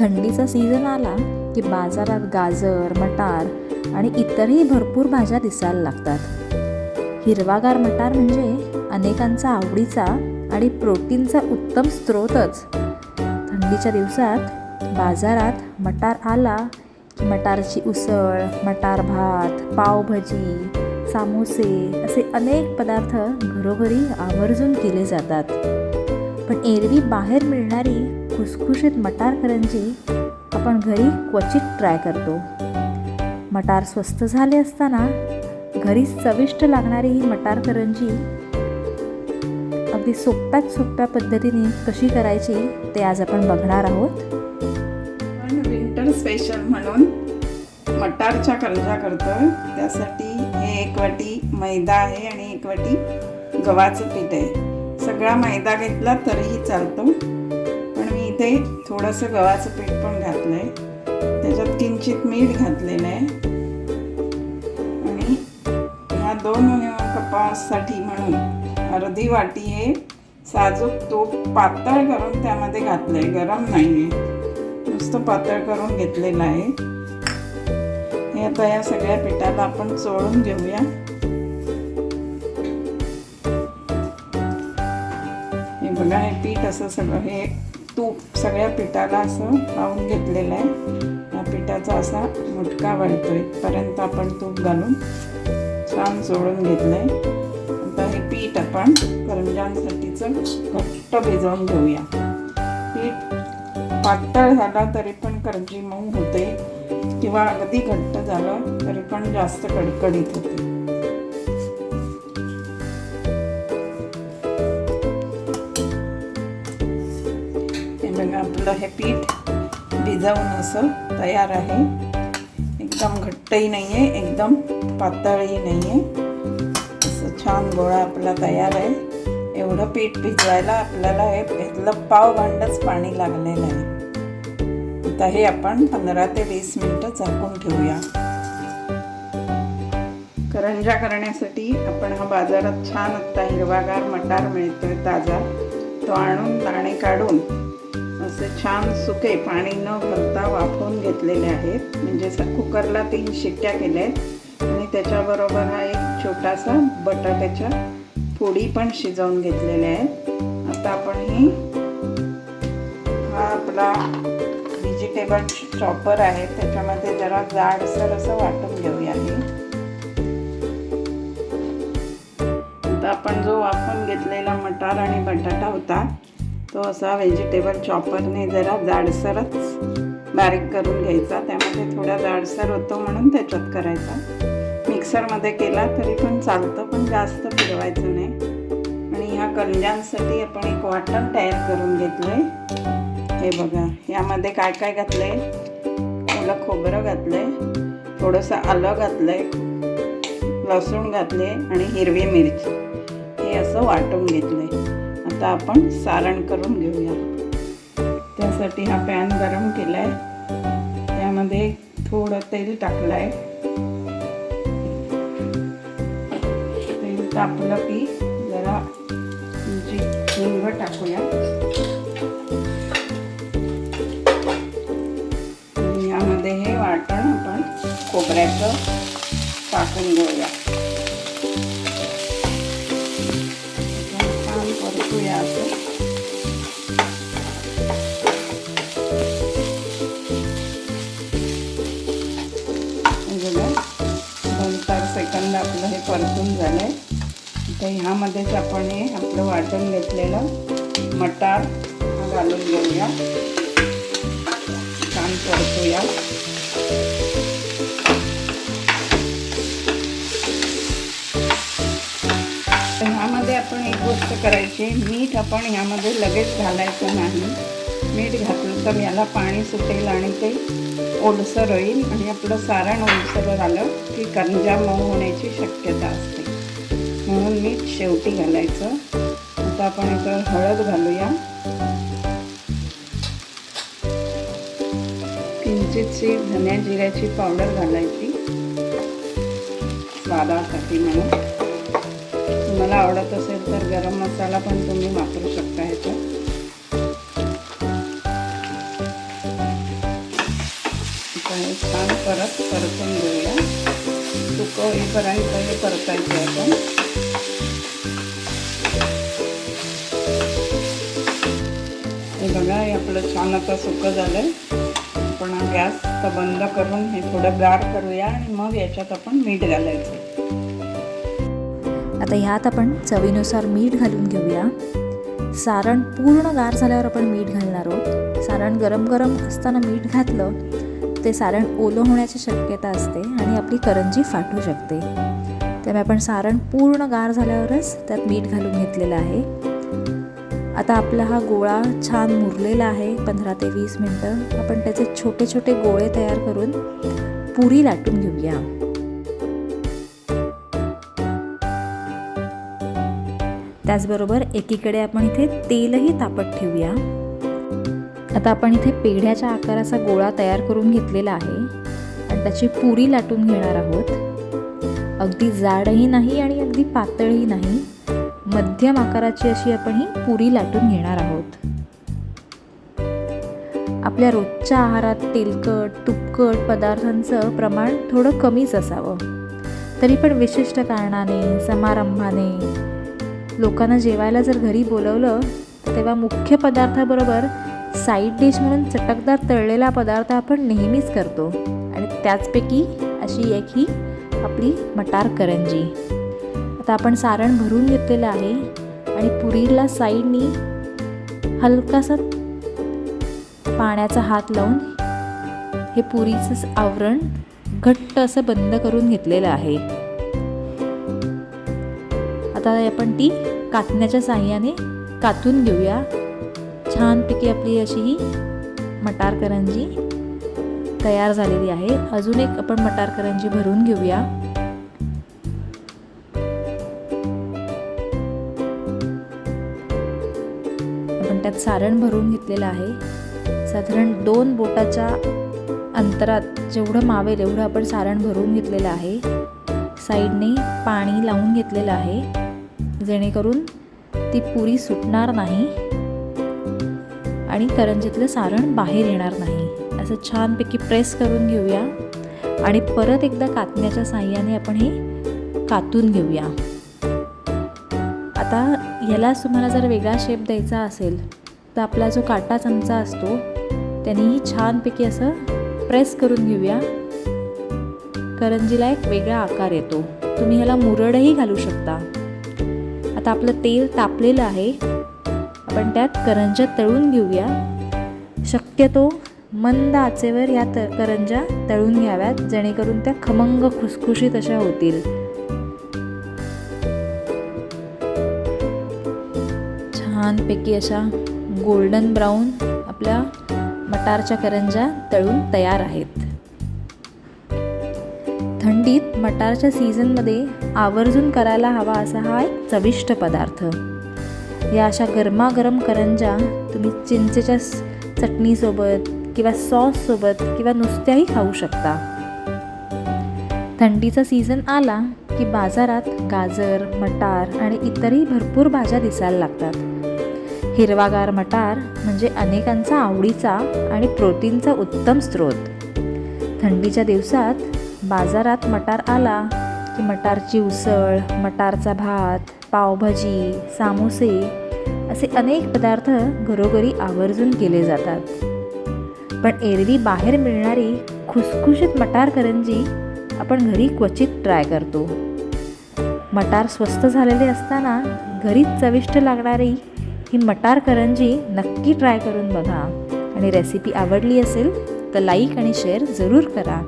थंडीचा सीझन आला की बाजारात गाजर मटार आणि इतरही भरपूर भाज्या दिसायला लागतात. हिरवागार मटार म्हणजे अनेकांचा आवडीचा आणि प्रोटीनचा उत्तम स्रोतच. थंडीच्या दिवसात बाजारात मटार आला की मटारची उसळ मटार भात पावभाजी सामोसे असे अनेक पदार्थ घरोघरी आवर्जून केले जातात. पण एरवी बाहेर मिळणारी खुसखुशीत मटार करंजी आपण घरी क्वचित ट्राय करतो. मटार स्वस्त झाले असताना घरी चविष्ट लागणारी ही मटार करंजी अगदी सोप्यात सोप्या पद्धतीने कशी करायची ते आज आपण बघणार आहोत. विंटर स्पेशल म्हणून मटारच्या करंजा करतोय. त्यासाठी हे एक वाटी मैदा आहे आणि एक वाटी गव्हाचं पीठ आहे. सगळा मैदा घेतला तरीही चालतो. पण मी इथे थोडंसं गव्हाचं पीठ पण घातलं आहे त्याच्यात किंचित मीठ घातलेलं आहे. आणि ह्या दोन कपासाठी म्हणून अर्धी वाटी हे साजूक तूप पातळ करून त्यामध्ये घातलं आहे गरम नाही आहे नुसतं पातळ करून घेतलेलं आहे. हे आता या सगळ्या पिठाला आपण चोळून घेऊया. बघा हे पीठ असं सगळं हे तूप सगळ्या पिठाला असं लावून घेतलेलं आहे या पिठाचा असा मुटका वाढतो इथपर्यंत आपण तूप घालून छान सोडून घेतलं आहे आता हे पीठ आपण करंजांसाठीचं घट्ट भिजवून घेऊया पीठ पातळ झाला तरी पण करंजी मऊ होते किंवा अगदी घट्ट झालं तरी पण जास्त कडकडीत होते हे पीठ. भिजवून असं तयार आहे. एकदम घट्टही नाही आहे एकदम पातळही नाही आहे असं छान गोळा आपला तयार आहे. एवढं पीठ भिजवायला आपल्याला हे घेतलं पाव भांडच पाणी लागलेलं आहे. आता हे आपण पंधरा ते वीस मिनटं झाकून ठेवूया. करंजा करण्यासाठी आपण हा बाजारात छान आत्ता हिरवागार मटार मिळतोय ताजा. तो आणून दाणे काढून असे छान सुके पाणी न भरता वाफवून घेतलेले आहेत. म्हणजे कुकरला तीन शिट्ट्या केल्या आहेत आणि त्याच्याबरोबर हा एक छोटासा बटाट्याच्या फोडी पण शिजवून घेतलेल्या आहेत. आता आपण ही हा आपला व्हेजिटेबल चॉपर आहे. त्याच्यामध्ये जरा जाडसर असं वाटून घेऊया हे आता आपण जो वाफून घेतलेला मटार आणि बटाटा होता तो असा व्हेजिटेबल चॉपरने जरा जाडसरच बारीक करून घ्यायचा. त्यामध्ये थोडा जाडसर होतो म्हणून त्याच्यात करायचा. मिक्सरमध्ये केला तरी पण चालतं पण जास्त फिरवायचं नाही. आणि ह्या करंजांसाठी आपण एक वाटण तयार करून घेतलं आहे हे बघा यामध्ये काय काय घातलं आहे थोडं खोबरं घातलं आहे थोडंसं आलं घातलं आहे लसूण घातले आणि हिरवी मिरची. हे असं वाटून घेतलं आहे आता आपण सारण करून घेऊया. त्यासाठी हा पॅन गरम केलाय. त्यामध्ये थोडं तेल टाकलं आहे तेल तापलं की जरा जी हिंग टाकूया. यामध्ये हे वाटण आपण खोबऱ्याचं टाकून घेऊया. आपलं हे परतून आहे तर ह्यामध्येच आपण हे आपलं वाटण घेतलेलं मटार घालून घेऊया. छान परतूया. तर ह्यामध्ये आपण एक गोष्ट करायची मीठ आपण ह्यामध्ये लगेच घालायचं नाही. मीठ घातलं तर याला पाणी सुटेल आणि ते ओलसर होईल आणि आपलं सारण ओलसर झालं की करंजा मऊ होण्याची शक्यता असते. म्हणून मीठ शेवटी घालायचं. आता आपण इथं हळद घालूया. किंचितशी धन्या जिऱ्याची पावडर घालायची. स्वादासाठी म्हणून. तुम्हाला आवडत असेल तर गरम मसाला पण तुम्ही वापरू शकता. आहे. छान परत परतून घेऊया. सुकं होईपर्यंत हे परतायचं आपण. हे बघा हे आपलं छान आता सुकं झालं आहे आपण हा गॅस तर बंद करून हे थोडं गार करूया आणि मग याच्यात आपण मीठ घालायचं. आता ह्यात आपण चवीनुसार मीठ घालून घेऊया. सारण पूर्ण गार झाल्यावर आपण मीठ घालणार आहोत. सारण गरम गरम असताना मीठ घातलं ते सारण ओलं होण्याची शक्यता असते आणि आपली करंजी फाटू शकते. त्यामुळे आपण सारण पूर्ण गार झाल्यावरच त्यात मीठ घालून घेतलेलं आहे. आता आपला हा गोळा छान मुरलेला आहे पंधरा ते वीस मिनटं. आपण त्याचे छोटे छोटे गोळे तयार करून पुरी लाटून घेऊया. त्याचबरोबर एकीकडे आपण इथे तेलही तापत ठेवूया. आता आपण इथे पेढ्याच्या आकाराचा गोळा तयार करून घेतलेला आहे. आणि त्याची पुरी लाटून घेणार आहोत. अगदी जाडही नाही आणि अगदी पातळही नाही. मध्यम आकाराची अशी आपण ही पुरी लाटून घेणार आहोत. आपल्या रोजच्या आहारात तेलकट तुपकट पदार्थांचं प्रमाण थोडं कमीच असावं. तरी पण विशिष्ट कारणाने समारंभाने लोकांना जेवायला जर घरी बोलवलं तर तेव्हा मुख्य पदार्थाबरोबर साईड डिश म्हणून चटकदार तळलेला पदार्थ आपण नेहमीच करतो. आणि त्याचपैकी अशी एक ही आपली मटार करंजी. आता आपण सारण भरून घेतलेलं आहे आणि पुरीला साईडनी हलकासा पाण्याचा हात लावून हे पुरीचं आवरण घट्ट असं बंद करून घेतलेलं आहे. आता आपण ती कातण्याच्या साह्याने कातून घेऊया. छानपैकी आपली अशी ही मटार करंजी तयार झालेली आहे. अजून एक आपण मटार करंजी भरून घेऊया. आपण त्यात सारण भरून घेतलेलं आहे. साधारण दोन बोटाच्या अंतरात जेवढं मावेल एवढं आपण सारण भरून घेतलेलं आहे. साईडने पाणी लावून घेतलेलं आहे. जेणेकरून ती पुरी सुटणार नाही. आणि करंजीतलं सारण बाहेर येणार नाही. असं छानपैकी प्रेस करून घेऊया. आणि परत एकदा कातण्याच्या साह्याने आपण हे कातून घेऊया. आता ह्याला तुम्हाला जर वेगळा शेप द्यायचा असेल तर आपला जो काटा चमचा असतो त्यानेही छानपैकी असं प्रेस करून घेऊया. करंजीला एक वेगळा आकार येतो. तुम्ही ह्याला मुरडही घालू शकता. आता आपलं तेल तापलेलं आहे. आपण त्यात करंज्या तळून घेऊया. शक्यतो मंद आचेवर या त करंज्या तळून घ्याव्यात जेणेकरून त्या खमंग खुसखुशीत अशा होतील. छानपैकी अशा गोल्डन ब्राऊन आपल्या मटारच्या करंज्या तळून तयार आहेत. थंडीत मटारच्या सीझनमध्ये आवर्जून करायला हवा असा हा एक चविष्ट पदार्थ. या अशा गरमागरम करंजा तुम्ही चिंचेच्या चटणीसोबत किंवा सॉससोबत किंवा नुसत्याही खाऊ शकता. थंडीचा सीझन आला की बाजारात गाजर मटार आणि इतरही भरपूर भाज्या दिसायला लागतात. हिरवागार मटार म्हणजे अनेकांचा आवडीचा आणि प्रोटीनचा उत्तम स्रोत. थंडीच्या दिवसात बाजारात मटार आला की मटारची उसळ मटारचा भात पावभाजी सामोसे असे अनेक पदार्थ घरोघरी आवर्जून केले जातात. पण एरवी बाहेर मिळणारी खुसखुशीत मटार करंजी आपण घरी क्वचित ट्राय करतो. मटार स्वस्त झालेले असताना घरीच चविष्ट लागणारी ही मटार करंजी नक्की ट्राय करून बघा. आणि रेसिपी आवडली असेल तर लाईक आणि शेअर जरूर करा.